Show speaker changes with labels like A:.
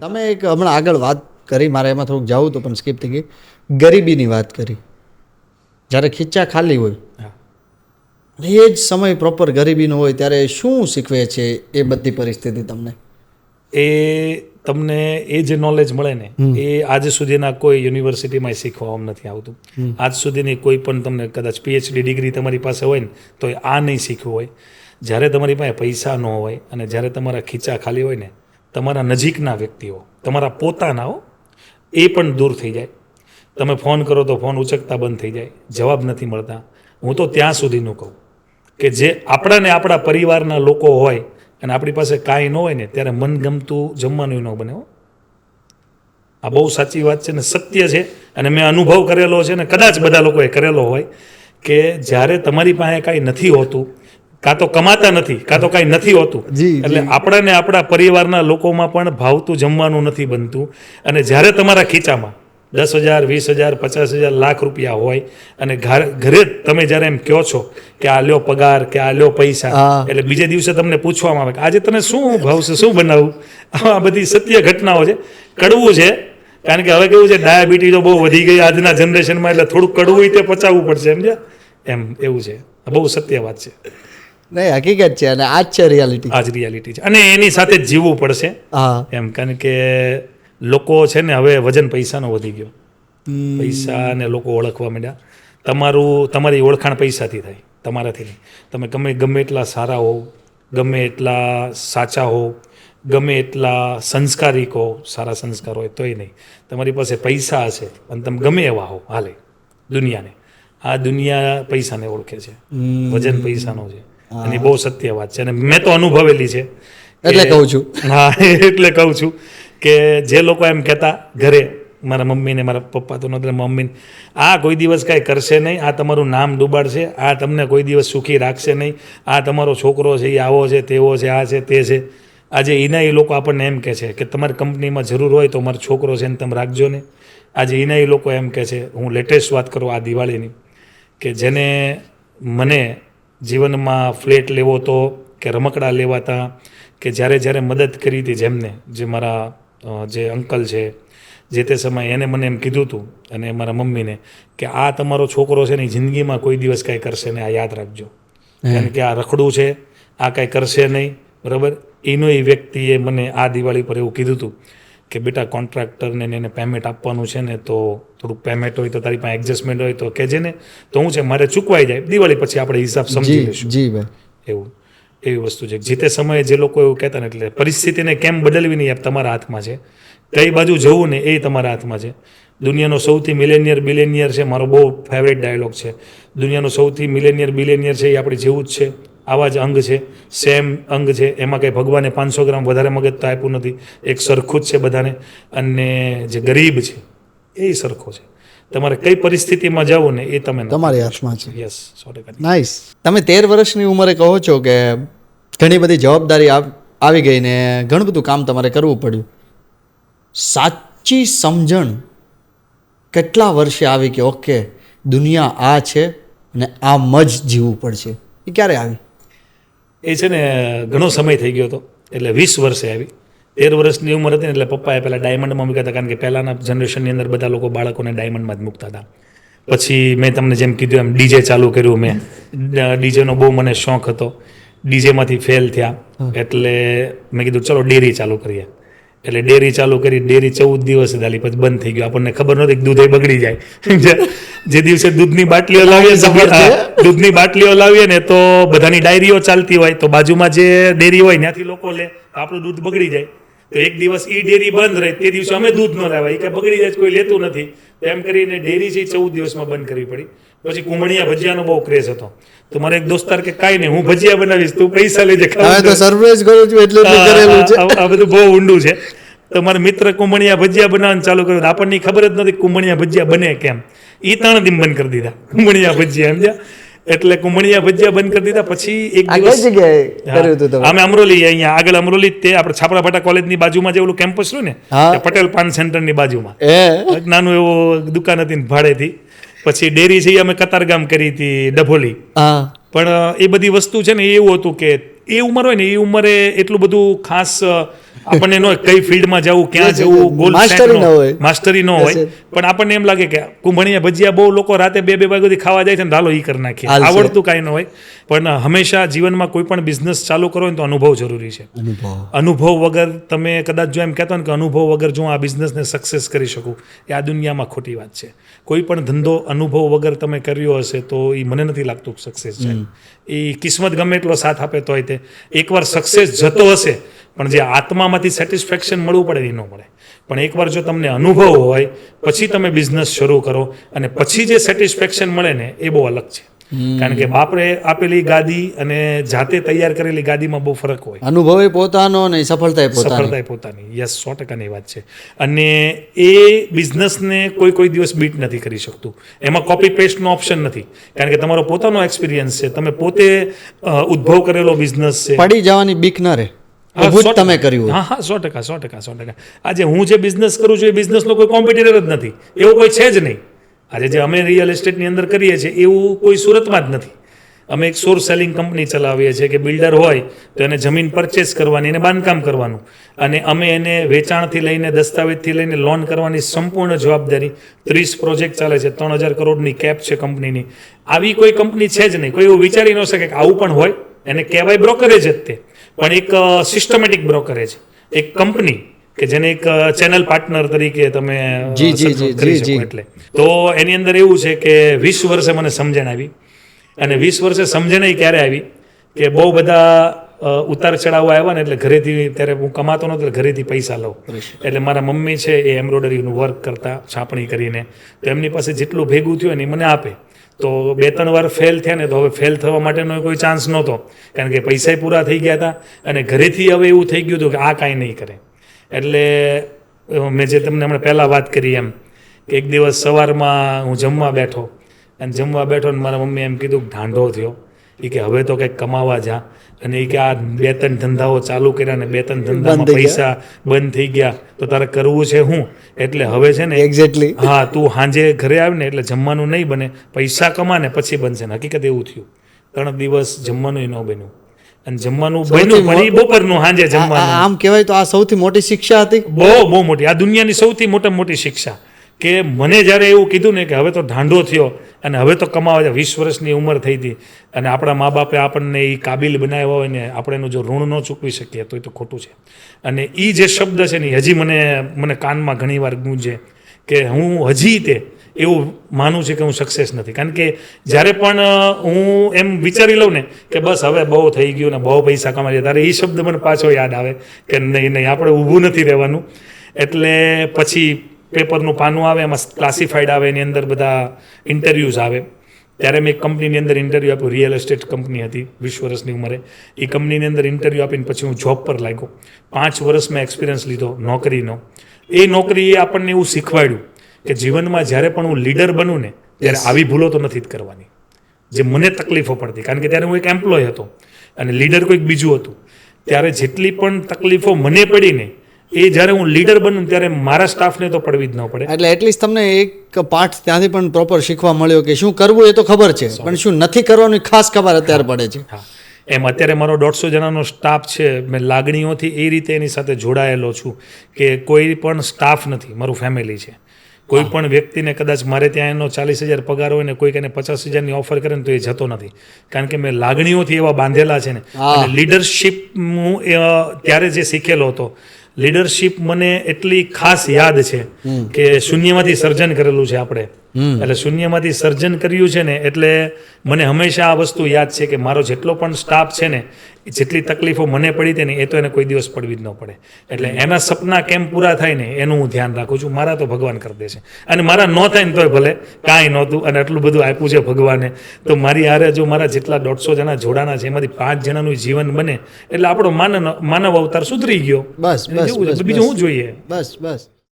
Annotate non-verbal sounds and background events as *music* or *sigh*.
A: તમે એક હમણાં આગળ વાત કરી મારે એમાં થોડુંક જવું તો પણ સ્કીપ થઈ ગઈ. ગરીબીની વાત કરી. જ્યારે ખીચા ખાલી હોય એ જ સમય પ્રોપર ગરીબીનો હોય ત્યારે શું શીખવે છે એ બધી પરિસ્થિતિ તમને?
B: એ તમને એ જે નોલેજ મળે ને એ આજ સુધીના કોઈ યુનિવર્સિટીમાં શીખવામાં નથી આવતું. આજ સુધીની કોઈ પણ તમને કદાચ પીએચડી ડિગ્રી તમારી પાસે હોય ને તો આ નહીં શીખવું હોય. જ્યારે તમારી પાસે પૈસા ન હોય અને જ્યારે તમારા ખીચા ખાલી હોય ને તમારા નજીકના વ્યક્તિઓ, તમારા પોતાનાઓ એ પણ દૂર થઈ જાય. તમે ફોન કરો તો ફોન ઉચકતા બંધ થઈ જાય. જવાબ નથી મળતા. હું તો ત્યાં સુધીનું કહું કે જે આપણાને આપણા પરિવારના લોકો હોય અને આપણી પાસે કાંઈ ન હોય ને ત્યારે મનગમતું જમવાનું ન બને આ બહુ સાચી વાત છે ને સત્ય છે અને મેં અનુભવ કરેલો છે ને કદાચ બધા લોકોએ કરેલો હોય કે જ્યારે તમારી પાસે કાંઈ નથી હોતું કાં તો કમાતા નથી કાં તો કાંઈ નથી હોતું. એટલે આપણાને આપણા પરિવારના લોકોમાં પણ ભાવતું જમવાનું નથી બનતું. અને જ્યારે તમારા ખીચામાં દસ હજાર વીસ હજાર પચાસ હજાર લાખ રૂપિયા હોય અને ઘરે તમે જ્યારે એમ કહો છો કે આ લ્યો પગાર કે આ લ્યો પૈસા એટલે બીજે દિવસે તમને પૂછવામાં આવે કે આજે તને શું ભાવશે શું બનાવવું આ બધી સત્ય ઘટનાઓ છે. કડવું છે કારણ કે હવે કેવું છે ડાયાબિટીસ તો બહુ વધી ગઈ આજના જનરેશનમાં એટલે થોડુંક કડવું તે પચાવવું પડશે એમ છે એમ એવું છે. બહુ સત્ય વાત છે.
A: નહીં હકીકત છે અને આ જ છે રિયાલિટી
B: આ જ રિયાલિટી છે. અને એની સાથે જ જીવવું પડશે.
A: હા.
B: એમ કારણ કે લોકો છે ને હવે વજન પૈસાનો વધી ગયો. પૈસાને લોકો ઓળખવા માંડ્યા. તમારું તમારી ઓળખાણ પૈસાથી થાય તમારાથી નહીં. તમે ગમે ગમે એટલા સારા હો ગમે એટલા સાચા હો ગમે એટલા સંસ્કારિક હો સારા સંસ્કાર હોય તોય નહીં. તમારી પાસે પૈસા હશે અને તમે ગમે એવા હો હાલે દુનિયાને. આ દુનિયા પૈસાને ઓળખે છે. વજન પૈસાનો છે. અને બહુ સત્ય વાત છે. અને મેં તો અનુભવેલી છે
A: એટલે કહું છું. *laughs*
B: હા એટલે કહું છું કે જે લોકો એમ કહેતા ઘરે મારા મમ્મીને મારા પપ્પા તો નહોતા મમ્મીને આ કોઈ દિવસ કાંઈ કરશે નહીં આ તમારું નામ ડૂબાડશે આ તમને કોઈ દિવસ સુખી રાખશે નહીં આ તમારો છોકરો છે એ આવો છે તેવો છે આ છે તે છે. આજે એના એ લોકો આપણને એમ કહે છે કે તમારી કંપનીમાં જરૂર હોય તો મારો છોકરો છે ને તમે રાખજો ને. આજે એના એ લોકો એમ કહે છે હું લેટેસ્ટ વાત કરું આ દિવાળીની કે જેને મને જીવનમાં ફ્લેટ લેવો તો કે રમકડા લેવાતા કે જ્યારે જ્યારે મદદ કરી હતી જેમને જે મારા જે અંકલ છે જે તે સમયે એને મને એમ કીધું હતું અને મારા મમ્મીને કે આ તમારો છોકરો છે ને જિંદગીમાં કોઈ દિવસ કાંઈ કરશે ને આ યાદ રાખજો. કારણ કે આ રખડું છે આ કાંઈ કરશે નહીં બરાબર? એનો એ વ્યક્તિએ મને આ દિવાળી પર એવું કીધું હતું. કે બેટા કોન્ટ્રાક્ટરને એને પેમેન્ટ આપવાનું છે ને તો થોડુંક પેમેન્ટ હોય તો તારી પાસે એડજસ્ટમેન્ટ હોય તો કહેજે ને. તો હું છે મારે ચૂકવાઈ જાય. દિવાળી પછી આપણે હિસાબ સમજી લઈશું.
A: જી ભાઈ.
B: એવું. એવી વસ્તુ છે. જે તે સમયે જે લોકો એવું કહેતા ને એટલે પરિસ્થિતિને કેમ બદલવી નહીં તમારા હાથમાં છે. કઈ બાજુ જવું ને એ તમારા હાથમાં છે. દુનિયાનો સૌથી મિલેનિયર બિલેનિયર છે મારો બહુ ફેવરેટ ડાયલોગ છે. દુનિયાનો સૌથી મિલેનિયર બિલેનિયર છે એ આપણે જેવું જ છે. આવા જ અંગ છે. સેમ અંગ છે. એમાં કંઈ ભગવાને પાંચસો ગ્રામ વધારે મગજ તો આપ્યું નથી. એક સરખું જ છે બધાને. અને જે ગરીબ છે એ સરખો છે. તમારે કઈ પરિસ્થિતિમાં જવું ને એ તમે
A: તમારી હાથમાં છે.
B: યસ સો ટકા
A: નાઇસ તમે તેર વર્ષની ઉંમરે કહો છો કે ઘણી બધી જવાબદારી આવી ગઈ ને ઘણું બધું કામ તમારે કરવું પડ્યું. સાચી સમજણ કેટલા વર્ષે આવી કે ઓકે દુનિયા આ છે અને આમ જ જીવવું પડશે. એ ક્યારે આવી?
B: એ છે ને ઘણો સમય થઈ ગયો હતો. એટલે વીસ વર્ષે આવી. તેર વર્ષની ઉંમર હતી એટલે પપ્પાએ પહેલાં ડાયમંડમાં મૂક્યા હતા. કારણ કે પહેલાંના જનરેશનની અંદર બધા લોકો બાળકોને ડાયમંડમાં જ મૂકતા હતા. પછી મેં તમને જેમ કીધું એમ ડીજે ચાલુ કર્યું મેં. ડીજેનો બહુ મને શોખ હતો. ડીજેમાંથી ફેલ થયા. એટલે મેં કીધું ચલો ડેરી ચાલુ કરીએ. એટલે ડેરી ચાલુ કરી ડેરી ચૌદ દિવસ ચાલી પછી બંધ થઈ ગયું. આપણને ખબર નહોતી દૂધ એ બગડી જાય. *laughs* જે દિવસે દૂધની બાટલીઓ લાવીએ દૂધની બાટલીઓ લાવીએ ને તો બધાની ડાયરીઓ ચાલતી હોય તો બાજુમાં જે ડેરી હોય ત્યાંથી લોકો લે આપણું દૂધ બગડી જાય. તો એક દિવસ ઈ ડેરી બંધ રહી તે દિવસે અમે દૂધ ન લાવ્યા. એ કે બગડી જાય કોઈ લેતું નથી. એમ કરીને ડેરી છે ચૌદ દિવસમાં બંધ કરવી પડી. પછી કુંભણિયા ભજીયાનો બહુ ક્રેઝ હતો. તો મારે એક દોસ્તાર કે કાંઈ નહીં હું ભજીયા બનાવીશ તું પૈસા લેજે
A: હવે તો સરપ્રાઈઝ કરું છું એટલે કરેલું છે.
B: આ બધું બહુ ઊંડું છે. તો મારા મિત્ર કુંભણિયા ભજીયા બનાવવાનું ચાલુ કર્યું આપણને ખબર જ નથી કુંભણિયા ભજીયા બને કેમ. એ ત્રણ દિન બંધ કરી દીધા કુંભણિયા ભજીયા સમજ્યા? એટલે કુંભણિયા ભજીયા બંધ કરી દીધા પછી એક દિવસ અમે અમરોલી અહીંયા આગળ અમરોલી તે આપણે છાપરા ભાટા કોલેજની બાજુમાં જે ઓલું કેમ્પસ રહ્યું ને પટેલ પાન સેન્ટરની બાજુમાં. નાનું એવું દુકાન હતી ને ભાડેથી. પછી ડેરી છે અમે કતારગામ કરી હતી ડભોલી. પણ એ બધી વસ્તુ છે ને એ એવું હતું કે એ ઉંમર હોય ને એ ઉંમરે એટલું બધું ખાસ આપણને નો કઈ ફિલ્ડમાં જવું ક્યાં જવું ગોલ
A: Mastery ન હોય.
B: માસ્ટરી ન હોય. પણ આપણને એમ લાગે કે કુંભણીયા ભજીયા બહુ લોકો રાતે બે બે વાગ્યા સુધી ખાવા જાય છે ને ચાલો એ કરી નાખીએ. આવડતું કાંઈ ન હોય. પણ હંમેશા જીવનમાં કોઈ પણ બિઝનેસ ચાલુ કરો ને તો અનુભવ જરૂરી છે.
A: અનુભવ.
B: વગર તમે કદાચ જો એમ કહેતો ને કે અનુભવ વગર જો આ બિઝનેસને સક્સેસ કરી શકું એ આ દુનિયામાં ખોટી વાત છે. કોઈ પણ ધંધો અનુભવ વગર તમે કર્યો હશે તો એ મને નથી લાગતું સક્સેસ છે. એ કિસ્મત ગમે એટલો સાથ આપે તોય તે. એકવાર સક્સેસ જતો હશે પણ જે આત્મામાંથી સેટિસ્ફેક્શન મળવું પડે એ ન મળે. પણ એકવાર જો તમને અનુભવ હોય પછી તમે બિઝનેસ શરૂ કરો અને પછી જે સેટિસ્ફેક્શન મળે ને એ બહુ અલગ છે. કારણ કે બાપરે આપેલી ગાદી અને જાતે તૈયાર કરેલી ગાદીમાં બહુ ફરક હોય.
A: અનુભવે પોતાનો અને સફળતા
B: સફળતા પોતાની. યસ સો ટકાની વાત છે. અને એ બિઝનેસને કોઈ કોઈ દિવસ બીટ નથી કરી શકતું. એમાં કોપી પેસ્ટનો ઓપ્શન નથી. કારણ કે તમારો પોતાનો એક્સપિરિયન્સ છે. તમે પોતે ઉદ્ભવ કરેલો બિઝનેસ છે.
A: પડી જવાની બીક ન રહે. જ તમે કર્યું
B: હા હા સો ટકા સો ટકા સો ટકા. આજે હું જે બિઝનેસ કરું છું એ બિઝનેસનો કોઈ કોમ્પિટિટર જ નથી. એવો કોઈ છે જ નહીં. આજે જે અમે રિયલ એસ્ટેટની અંદર કરીએ છીએ એવું કોઈ સુરતમાં જ નથી. અમે એક સોર સેલિંગ કંપની ચલાવીએ છીએ કે બિલ્ડર હોય તો એને જમીન પરચેસ કરવાની એને બાંધકામ કરવાનું. અને અમે એને વેચાણથી લઈને દસ્તાવેજથી લઈને લોન કરવાની સંપૂર્ણ જવાબદારી ત્રીસ પ્રોજેક્ટ ચાલે છે ત્રણ હજાર કરોડની કેપ છે કંપનીની આવી કોઈ કંપની છે જ નહીં. કોઈ એવું વિચારી ન શકે કે આવું પણ હોય એને કહેવાય બ્રોકરેજ જ તે. પણ એક સિસ્ટમેટિક બ્રોકરેજ એક કંપની કે જેને એક ચેનલ પાર્ટનર તરીકે તમે
A: જી, જી, જી, જી,
B: એટલે. તો એની અંદર એવું છે કે વીસ વર્ષે મને સમજણ આવી અને વીસ વર્ષે સમજણ ક્યારે આવી કે બહુ બધા ઉતાર ચડાવવા આવ્યા ને એટલે ઘરેથી ત્યારે હું કમાતો નહોતો એટલે ઘરેથી પૈસા લઉં. એટલે મારા મમ્મી છે એ એમ્બ્રોઇડરીનું વર્ક કરતા છાપણી કરીને. તો એમની પાસે જેટલું ભેગું થયું ને એ મને આપે. તો બે ત્રણ વાર ફેલ થયા ને તો હવે ફેલ થવા માટેનો કોઈ ચાન્સ નહોતો. કારણ કે પૈસા પૂરા થઈ ગયા હતા અને ઘરેથી હવે એવું થઈ ગયું હતું કે આ કાંઈ નહીં કરે. એટલે મેં જે તમને હમણાં પહેલાં વાત કરી એમ કે એક દિવસ સવારમાં હું જમવા બેઠો. અને જમવા બેઠો ને મારા મમ્મીએ એમ કીધું કે ઢાંઢો થયો. એ કે હવે તો કંઈક કમાવા જા. અને એ કે આ બે ત્રણ ધંધાઓ ચાલુ કર્યા ને બે ત્રણ ધંધામાં પૈસા બંધ થઈ ગયા. તો તારે કરવું છે હું? એટલે હવે છે ને
A: એક્ઝેક્ટલી
B: હા તું સાંજે ઘરે આવીને ને એટલે જમવાનું નહીં બને પૈસા કમાને પછી બનશે. ને હકીકત એવું થયું. ત્રણ દિવસ જમવાનું ન બન્યું. અને જમવાનું બન્યું પણ એ બપોરનું સાંજે જમવાનું.
A: આમ કહેવાય તો આ સૌથી મોટી શિક્ષા હતી?
B: બહુ બહુ મોટી. આ દુનિયાની સૌથી મોટા મોટી શિક્ષા. કે મને જ્યારે એવું કીધું ને કે હવે તો ઢાંઢો થયો અને હવે તો કમાવા છે વીસ વર્ષની ઉંમર થઈ હતી અને આપણા મા બાપે આપણને એ કાબિલ બનાવ્યા હોય ને આપણે એનું જો ઋણ ન ચૂકવી શકીએ તો એ તો ખોટું છે. અને એ જે શબ્દ છે ને હજી મને મને કાનમાં ઘણી વાર ગૂંજે કે હું હજી તે એવું માનું છું કે હું સક્સેસ નથી. કારણ કે જ્યારે પણ હું એમ વિચારી લઉં ને કે બસ હવે બહુ થઈ ગયું ને બહુ પૈસા કમાઈ ત્યારે એ શબ્દ મને પાછો યાદ આવે કે નહીં નહીં, આપણે ઊભું નથી રહેવાનું. એટલે પછી પેપરનું પાનું આવે એમાં ક્લાસિફાઈડ આવે એની અંદર બધા ઇન્ટરવ્યૂઝ આવે. ત્યારે મેં એક કંપનીની અંદર ઇન્ટરવ્યૂ આપ્યું રિયલ એસ્ટેટ કંપની હતી વીસ વર્ષની ઉંમરે. એ કંપનીની અંદર ઇન્ટરવ્યૂ આપીને પછી હું જોબ પર લાગ્યો. પાંચ વર્ષ મેં એક્સપિરિયન્સ લીધો નોકરીનો. એ નોકરીએ આપણને એવું શીખવાડ્યું કે જીવનમાં જ્યારે પણ હું લીડર બનું ને ત્યારે આવી ભૂલો તો નથી જ કરવાની. જે મને તકલીફો પડતી કારણ કે ત્યારે હું એક એમ્પ્લોય હતો અને લીડર કોઈક બીજું હતું. ત્યારે જેટલી પણ તકલીફો મને પડી ને એ જ્યારે હું લીડર બનું ત્યારે મારા સ્ટાફને તો પડવી જ ન પડે.
A: એટલે એટલીસ્ટ તમને એક પાઠ ત્યાંથી પણ પ્રોપર શીખવા મળ્યો કે શું કરવું એ તો ખબર છે પણ શું નથી કરવાનું ખાસ ખબર અત્યારે પડે છે.
B: એમ અત્યારે મારો દોઢસો જણાનો સ્ટાફ છે મેં લાગણીઓથી એ રીતે એની સાથે જોડાયેલો છું કે કોઈ પણ સ્ટાફ નથી મારું ફેમિલી છે. કોઈ પણ વ્યક્તિને કદાચ મારે ત્યાં એનો ચાલીસ હજાર પગાર હોય ને કોઈક એને પચાસ હજારની ઓફર કરે ને તો એ જતો નથી. કારણ કે મેં લાગણીઓથી એવા બાંધેલા છે ને. લીડરશીપ હું ત્યારે જે શીખેલો હતો લીડરશીપ મને એટલી ખાસ યાદ છે કે શૂન્યમાંથી સર્જન કરેલું છે આપણે. એટલે શૂન્યમાંથી સર્જન કર્યું છે ને એટલે મને હંમેશા આ વસ્તુ યાદ છે કે મારો જેટલો પણ સ્ટાફ છે ને જેટલી તકલીફો મને પડી હતી ને એ તો એને કોઈ દિવસ પડવી જ ન પડે. એટલે એના સપના કેમ પૂરા થાય ને એનું હું ધ્યાન રાખું છું. મારા તો ભગવાન કરી દે છે. અને મારા ન થાય ને તોય ભલે કાંઈ નહોતું. અને આટલું બધું આપ્યું છે ભગવાને. તો મારી હારે જો મારા જેટલા દોઢસો જણા જોડાના છે એમાંથી પાંચ જણાનું જીવન બને એટલે આપણો માનવ માનવ અવતાર સુધરી ગયો.
A: બસ
B: બીજું. શું જોઈએ?
A: બસ બસ.